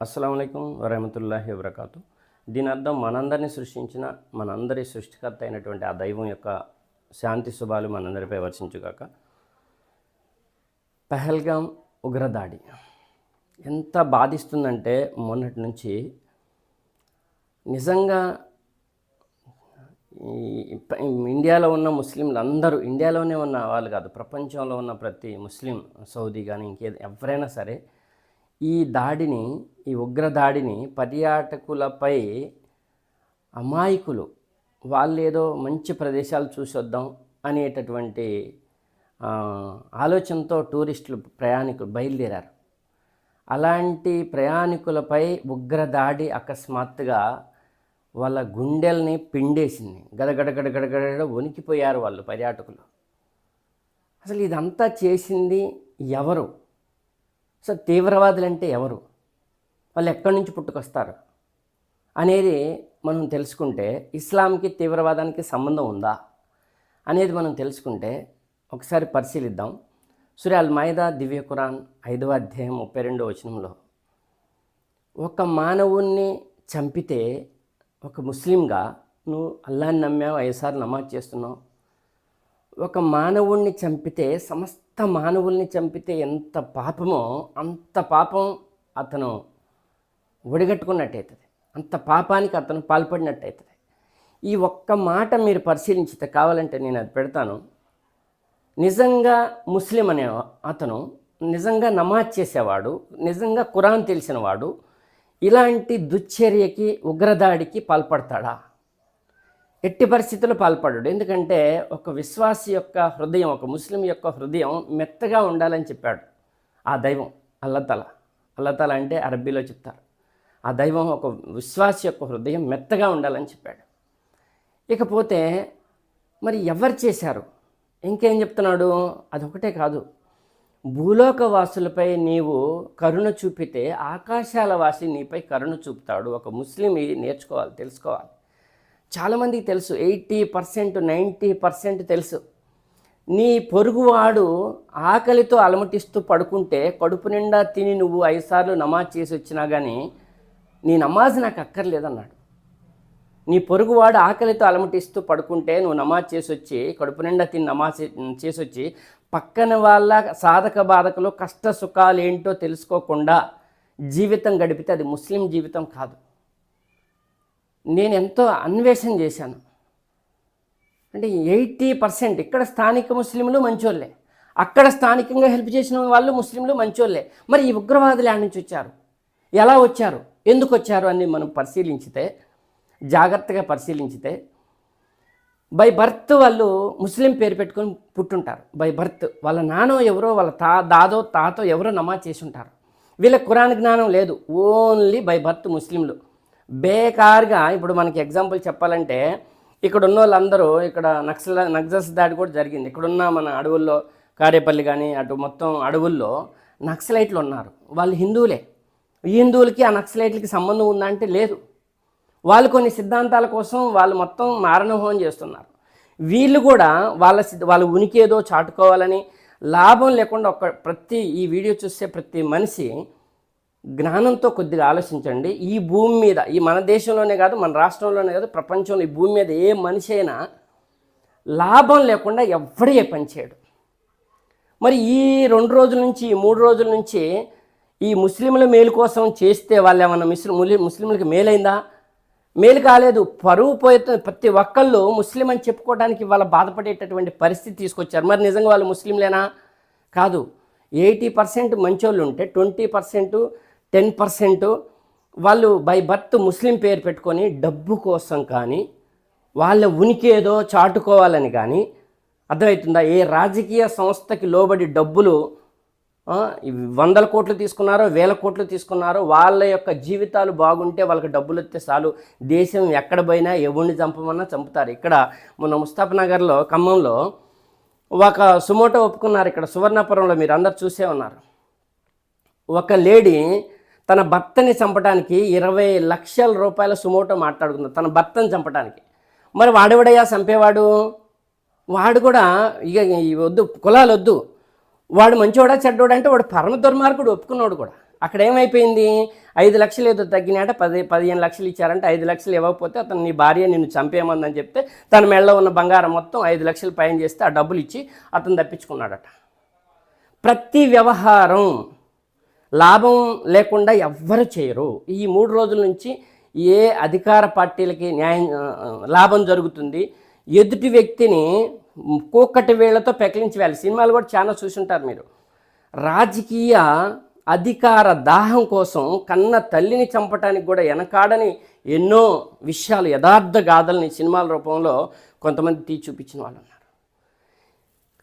అస్సలం అయికం వరహమతుల్లాహి వబర్కాతు. దీని అర్థం మనందరినీ సృష్టించిన మనందరి సృష్టికర్త అయినటువంటి ఆ దైవం యొక్క శాంతి శుభాలు మనందరిపై వర్షించుగాక పహల్గాం ఉగ్రదాడి. ఎంత బాధిస్తుందంటే మొన్నటి నుంచి నిజంగా ఈ ఇండియాలో ఉన్న ముస్లింలు అందరూ ఇండియాలోనే ఉన్న వాళ్ళు కాదు ప్రపంచంలో ఉన్న ప్రతి ముస్లిం సౌదీ కానీ ఇంకేది ఎవరైనా సరే ఈ దాడిని ఈ ఉగ్ర దాడిని పర్యాటకులపై అమాయకులు వాళ్ళు ఏదో మంచి ప్రదేశాలు చూసొద్దాం అనేటటువంటి ఆలోచనతో టూరిస్టులు ప్రయాణికులు బయలుదేరారు. అలాంటి ప్రయాణికులపై ఉగ్రదాడి అకస్మాత్తుగా వాళ్ళ గుండెల్ని పిండేసింది. గడగడగడగడగడ గడగడ వణికిపోయారు వాళ్ళు పర్యాటకులు. అసలు ఇదంతా చేసింది ఎవరు? సో తీవ్రవాదులు అంటే ఎవరు? వాళ్ళు ఎక్కడి నుంచి పుట్టుకొస్తారు? అనేది మనం తెలుసుకుంటే ఇస్లాంకి తీవ్రవాదానికి సంబంధం ఉందా? అనేది మనం తెలుసుకుంటే ఒకసారి పరిశీలిద్దాం. సూర్య అల్ మైదా దివ్య ఖురాన్ ఐదవ అధ్యాయం ముప్పై రెండో వచనంలో ఒక మానవుణ్ణి చంపితే ఒక ముస్లింగా నువ్వు అల్లాని నమ్మావు? ఐదుసార్లు నమాజ్ చేస్తున్నావు? ఒక మానవుణ్ణి చంపితే సమస్త మానవుల్ని చంపితే ఎంత పాపమో అంత పాపం అతను ఒడిగట్టుకున్నట్టయితుంది. అంత పాపానికి అతను పాల్పడినట్టయితుంది. ఈ ఒక్క మాట మీరు పరిశీలించితే కావాలంటే నేను అది పెడతాను. నిజంగా ముస్లిం అనే అతను నిజంగా నమాజ్ చేసేవాడు నిజంగా ఖురాన్ తెలిసినవాడు ఇలాంటి దుశ్చర్యకి ఉగ్రదాడికి పాల్పడతాడా? ఎట్టి పరిస్థితుల్లో పాల్పడడు. ఎందుకంటే ఒక విశ్వాసి యొక్క హృదయం ఒక ముస్లిం యొక్క హృదయం మెత్తగా ఉండాలని చెప్పాడు. ఆ దైవం అల్లతల అల్లతల అంటే అరబ్బీలో చెప్తారు. ఆ దైవం ఒక విశ్వాసి యొక్క హృదయం మెత్తగా ఉండాలని చెప్పాడు. ఇకపోతే మరి ఎవరు చేశారు? ఇంకేం చెప్తున్నాడు? అదొకటే కాదు. భూలోక వాసులపై నీవు కరుణ చూపితే ఆకాశాల వాసి నీపై కరుణ చూపుతాడు. ఒక ముస్లిం ఇది నేర్చుకోవాలి తెలుసుకోవాలి. చాలామందికి తెలుసు ఎయిటీ పర్సెంట్ నైంటీ పర్సెంట్ తెలుసు. నీ పొరుగువాడు ఆకలితో అలమటిస్తూ పడుకుంటే కడుపు నిండా తిని నువ్వు ఐదుసార్లు నమాజ్ చేసి వచ్చినా కానీ నీ నమాజ్ నాకు అక్కర్లేదన్నాడు. నీ పొరుగువాడు ఆకలితో అలమటిస్తూ పడుకుంటే నువ్వు నమాజ్ చేసి వచ్చి కడుపు నిండా తిని నమాజ్ చేసి వచ్చి పక్కన వాళ్ళ సాధక బాధకలు కష్ట సుఖాలు ఏంటో తెలుసుకోకుండా జీవితం గడిపితే అది ముస్లిం జీవితం కాదు. నేను ఎంతో అన్వేషణ చేశాను. అంటే ఎయిటీ పర్సెంట్ ఇక్కడ స్థానిక ముస్లింలు మంచోళ్ళే. అక్కడ స్థానికంగా హెల్ప్ చేసిన వాళ్ళు ముస్లింలు మంచోళ్ళే. మరి ఈ ఉగ్రవాదులు ఆడి నుంచి వచ్చారు? ఎలా వచ్చారు? ఎందుకు వచ్చారు అని మనం పరిశీలించితే జాగ్రత్తగా పరిశీలించితే బై బర్త్ వాళ్ళు ముస్లిం పేరు పెట్టుకొని పుట్టుంటారు. బై బర్త్ వాళ్ళ నానో ఎవరో వాళ్ళ తా దాదో తాతో ఎవరో నమాజ్ చేసి ఉంటారు వీళ్ళ ఖురాన్ జ్ఞానం లేదు. ఓన్లీ బై బర్త్ ముస్లింలు. బేకార్గా ఇప్పుడు మనకి ఎగ్జాంపుల్ చెప్పాలంటే ఇక్కడ ఉన్న వాళ్ళందరూ ఇక్కడ నక్సల నక్సల్స్ దాడి కూడా జరిగింది. ఇక్కడున్న మన అడవుల్లో కారేపల్లి కానీ అటు మొత్తం అడవుల్లో నక్సలైట్లు ఉన్నారు. వాళ్ళు హిందువులే. ఈ హిందువులకి ఆ నక్సలైట్లకి సంబంధం ఉందా అంటే లేదు. వాళ్ళు కొన్ని సిద్ధాంతాల కోసం వాళ్ళు మొత్తం మారణహోమం చేస్తున్నారు. వీళ్ళు కూడా వాళ్ళ సిద్ధ వాళ్ళ ఉనికి ఏదో చాటుకోవాలని లాభం లేకుండా ఒక ప్రతి ఈ వీడియో చూసే ప్రతి మనిషి జ్ఞానంతో కొద్దిగా ఆలోచించండి. ఈ భూమి మీద ఈ మన దేశంలోనే కాదు మన రాష్ట్రంలోనే కాదు ప్రపంచంలో ఈ భూమి మీద ఏ మనిషి అయినా లాభం లేకుండా ఎవ్వడే పని చేయడు. మరి ఈ రెండు రోజుల నుంచి ఈ మూడు రోజుల నుంచి ఈ ముస్లింల మేలు కోసం చేస్తే వాళ్ళు ఏమన్నా ముస్లిం ములి- ముస్లింలకి మేలైందా? మేలు కాలేదు. పరువు పోతే ప్రతి ఒక్కళ్ళు ముస్లిం అని చెప్పుకోవడానికి వాళ్ళ బాధపడేటటువంటి పరిస్థితి తీసుకొచ్చారు. మరి నిజంగా వాళ్ళు ముస్లింలేనా? కాదు. ఎయిటీ పర్సెంట్ మంచోళ్ళు ఉంటే ట్వంటీ పర్సెంట్ టెన్ పర్సెంట్ వాళ్ళు బై బర్త్ ముస్లిం పేరు పెట్టుకొని డబ్బు కోసం కానీ వాళ్ళ ఉనికి ఏదో చాటుకోవాలని కానీ అర్థమవుతుందా? ఏ రాజకీయ సంస్థకి లోబడి డబ్బులు వందల కోట్లు తీసుకున్నారో వేల కోట్లు తీసుకున్నారో వాళ్ళ యొక్క జీవితాలు బాగుంటే వాళ్ళకి డబ్బులు వస్తే చాలు. దేశం ఎక్కడ పోయినా ఎవరిని చంపమన్నా చంపుతారు. ఇక్కడ మొన్న ముస్తాఫనగర్లో ఖమ్మంలో ఒక సుమోటో ఒప్పుకున్నారు ఇక్కడ సువర్ణపురంలో మీరు అందరు చూసే ఉన్నారు. ఒక లేడీ తన భర్తని చంపడానికి ఇరవై లక్షల రూపాయల సుమోటో మాట్లాడుకుంది. తన భర్తని చంపడానికి మరి వాడెవడయ్యా చంపేవాడు? వాడు కూడా ఇక వద్దు కులాలు వద్దు. వాడు మంచివాడా చెడ్డోడా అంటే వాడు పరమ దుర్మార్గుడు ఒప్పుకున్నాడు కూడా. అక్కడ ఏమైపోయింది? ఐదు లక్షలు ఏదో తగ్గినాట పది పదిహేను లక్షలు ఇచ్చారంటే. ఐదు లక్షలు ఇవ్వకపోతే అతను నీ భార్య నిన్ను చంపేయమందని చెప్తే తన మెడలో ఉన్న బంగారం మొత్తం ఐదు లక్షలు పైన చేస్తే ఆ డబ్బులు ఇచ్చి అతను తప్పించుకున్నాడట. ప్రతి వ్యవహారం లాభం లేకుండా ఎవ్వరు చేయరు. ఈ మూడు రోజుల నుంచి ఏ అధికార పార్టీలకి న్యాయం లాభం జరుగుతుంది. ఎదుటి వ్యక్తిని కూకటి వేళ్ళతో పెకిలించి సినిమాలు కూడా చాలా చూసుంటారు మీరు. రాజకీయ అధికార దాహం కోసం కన్న తల్లిని చంపటానికి కూడా వెనకాడని ఎన్నో విషయాలు యథార్థ గాథల్ని సినిమాల రూపంలో కొంతమంది తీ చూపించిన వాళ్ళు ఉన్నారు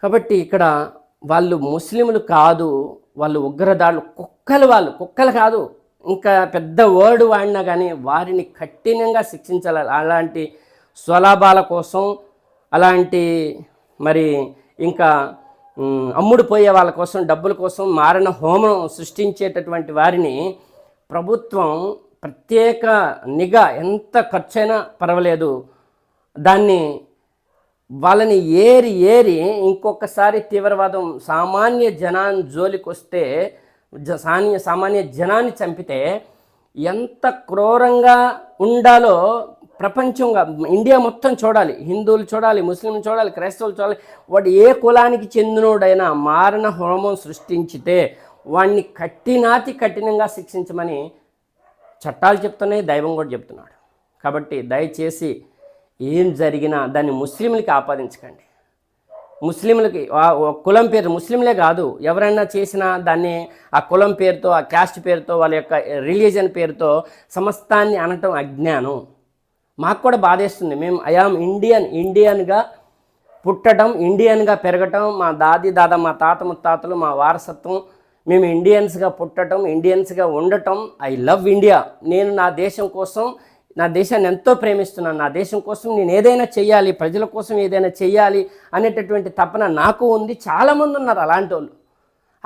కాబట్టి ఇక్కడ వాళ్ళు ముస్లింలు కాదు వాళ్ళు ఉగ్రదాడులు కుక్కలు వాళ్ళు కుక్కలు కాదు ఇంకా పెద్ద వర్డ్ వాడినా కానీ వారిని కఠినంగా శిక్షించాలి. అలాంటి స్వలాభాల కోసం అలాంటి మరి ఇంకా అమ్ముడుపోయే అమ్ముడు పోయే వాళ్ళ కోసం డబ్బుల కోసం మారణ హోమం సృష్టించేటటువంటి వారిని ప్రభుత్వం ప్రత్యేక నిఘా ఎంత ఖర్చైనా పర్వాలేదు. దాన్ని వాళ్ళని ఏరి ఏరి ఇంకొకసారి తీవ్రవాదం సామాన్య జనాన్ని జోలికి వస్తే జ సామాన్య సామాన్య జనాన్ని చంపితే ఎంత క్రూరంగా ఉండాలో ప్రపంచంగా ఇండియా మొత్తం చూడాలి. హిందువులు చూడాలి ముస్లింలు చూడాలి క్రైస్తవులు చూడాలి. వాడు ఏ కులానికి చెందినోడైనా మారణ హోమం సృష్టించితే వాడిని కట్టినాతి కఠినంగా శిక్షించమని చట్టాలు చెప్తున్నాయి దైవం కూడా చెప్తున్నాడు. కాబట్టి దయచేసి ఏం జరిగినా దాన్ని ముస్లింలకి ఆపాదించకండి. ముస్లింలకి కులం పేరు ముస్లింలే కాదు ఎవరైనా చేసినా దాన్ని ఆ కులం పేరుతో ఆ క్యాస్ట్ పేరుతో వాళ్ళ యొక్క రిలీజన్ పేరుతో సమస్తాన్ని అనటం అజ్ఞానం. మాకు కూడా బాధేస్తుంది. మేము ఐఆమ్ ఇండియన్ ఇండియన్గా పుట్టడం ఇండియన్గా పెరగటం మా దాది దాదా మా తాత ముత్తాతలు మా వారసత్వం మేము ఇండియన్స్గా పుట్టడం ఇండియన్స్గా ఉండటం ఐ లవ్ ఇండియా. నేను నా దేశం కోసం నా దేశాన్ని ఎంతో ప్రేమిస్తున్నాను నా దేశం కోసం నేను ఏదైనా చేయాలి ప్రజల కోసం ఏదైనా చేయాలి అనేటటువంటి తపన నాకు ఉంది. చాలామంది ఉన్నారు అలాంటి వాళ్ళు.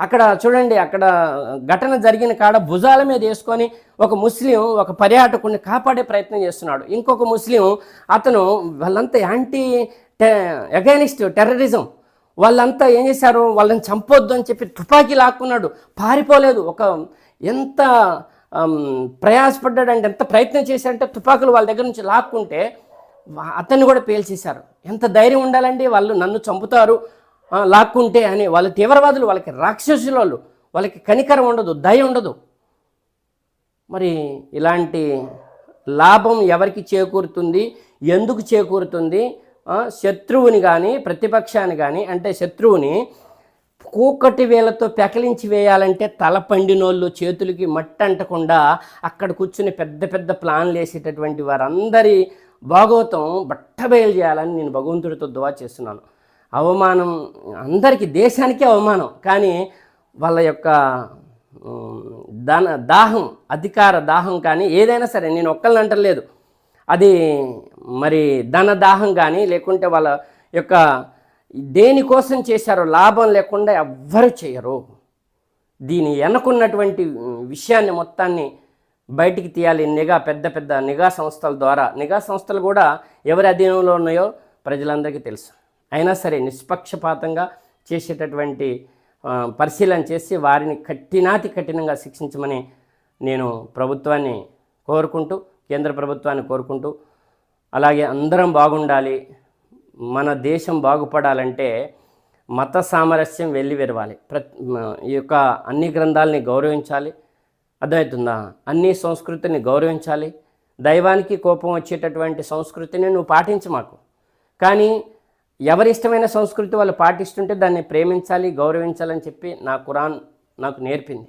అక్కడ చూడండి అక్కడ ఘటన జరిగిన కాడ భుజాల మీద వేసుకొని ఒక ముస్లిం ఒక పర్యాటకుడిని కాపాడే ప్రయత్నం చేస్తున్నాడు. ఇంకొక ముస్లిం అతను వాళ్ళంతా యాంటీ అగైనిస్ట్ టెర్రరిజం. వాళ్ళంతా ఏం చేశారు? వాళ్ళని చంపొద్దు అని చెప్పి తుపాకీ లాక్కున్నాడు. పారిపోలేదు. ఒక ఎంత ప్రయాసపడ్డాడంటే ఎంత ప్రయత్నం చేశారంటే తుపాకులు వాళ్ళ దగ్గర నుంచి లాక్కుంటే అతన్ని కూడా పేల్చేశారు. ఎంత ధైర్యం ఉండాలండి వాళ్ళు నన్ను చంపుతారు లాక్కుంటే అని వాళ్ళ తీవ్రవాదులు వాళ్ళకి రాక్షసుల వాళ్ళు వాళ్ళకి కనికరం ఉండదు దయ ఉండదు. మరి ఇలాంటి లాభం ఎవరికి చేకూరుతుంది ఎందుకు చేకూరుతుంది? శత్రువుని కానీ ప్రతిపక్షాన్ని కానీ అంటే శత్రువుని కూకటి వేలతో పెకలించి వేయాలంటే తల పండినోళ్ళు చేతులకి మట్టి అంటకుండా అక్కడ కూర్చుని పెద్ద పెద్ద ప్లాన్లు వేసేటటువంటి వారందరి భాగవతం బట్టబయలు చేయాలని నేను భగవంతుడితో దువా చేస్తున్నాను. అవమానం అందరికీ దేశానికే అవమానం కానీ వాళ్ళ యొక్క ధన దాహం అధికార దాహం కానీ ఏదైనా సరే నేను ఒక్కళ్ళని అంటలేదు. అది మరి ధన దాహం కానీ లేకుంటే వాళ్ళ యొక్క దేనికోసం చేశారో లాభం లేకుండా ఎవ్వరు చేయరు. దీని వెనకున్నటువంటి విషయాన్ని మొత్తాన్ని బయటికి తీయాలి. నిఘా పెద్ద పెద్ద నిఘా సంస్థల ద్వారా. నిఘా సంస్థలు కూడా ఎవరి అధీనంలో ఉన్నాయో ప్రజలందరికీ తెలుసు. అయినా సరే నిష్పక్షపాతంగా చేసేటటువంటి పరిశీలన చేసి వారిని కఠినాతి కఠినంగా శిక్షించమని నేను ప్రభుత్వాన్ని కోరుకుంటూ కేంద్ర ప్రభుత్వాన్ని కోరుకుంటూ అలాగే అందరం బాగుండాలి. మన దేశం బాగుపడాలంటే మత సామరస్యం వెళ్ళి విరవాలి ప్రతి ఈ యొక్క అన్ని గ్రంథాలని గౌరవించాలి. అర్థమవుతుందా? అన్ని సంస్కృతిని గౌరవించాలి. దైవానికి కోపం వచ్చేటటువంటి సంస్కృతిని నువ్వు పాటించు మాకు. కానీ ఎవరి ఇష్టమైన సంస్కృతి వాళ్ళు పాటిస్తుంటే దాన్ని ప్రేమించాలి గౌరవించాలని చెప్పి నా కురాన్ నాకు నేర్పింది.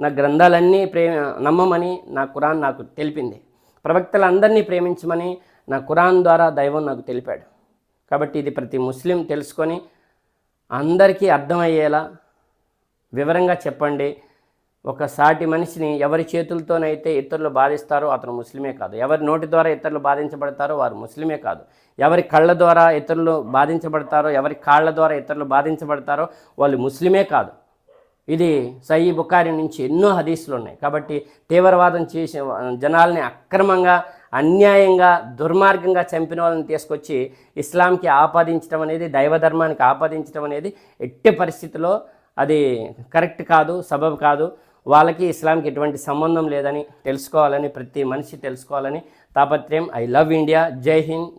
నా గ్రంథాలన్నీ ప్రేమ నమ్మమని నా కురాన్ నాకు తెలిపింది. ప్రవక్తలందరినీ ప్రేమించమని నా కురాన్ ద్వారా దైవం నాకు తెలిపాడు. కాబట్టి ఇది ప్రతి ముస్లిం తెలుసుకొని అందరికీ అర్థమయ్యేలా వివరంగా చెప్పండి. ఒక సాటి మనిషిని ఎవరి చేతులతోనైతే ఇతరులు బాధిస్తారో అతను ముస్లిమే కాదు. ఎవరి నోటి ద్వారా ఇతరులు బాధించబడతారో వారు ముస్లిమే కాదు. ఎవరి కళ్ళ ద్వారా ఇతరులు బాధించబడతారో ఎవరి కాళ్ళ ద్వారా ఇతరులు బాధించబడతారో వాళ్ళు ముస్లిమే కాదు. ఇది సయీ బుకారి నుంచి ఎన్నో హదీసులు ఉన్నాయి. కాబట్టి తీవ్రవాదం చేసే జనాల్ని అక్రమంగా అన్యాయంగా దుర్మార్గంగా చంపిన వాళ్ళని తీసుకొచ్చి ఇస్లాంకి ఆపాదించడం అనేది దైవధర్మానికి ఆపాదించడం అనేది ఎట్టి పరిస్థితిలో అది కరెక్ట్ కాదు సబబ్ కాదు. వాళ్ళకి ఇస్లాంకి ఎటువంటి సంబంధం లేదని తెలుసుకోవాలని ప్రతి మనిషి తెలుసుకోవాలని తాపత్రయం. I love India. జై హింద్.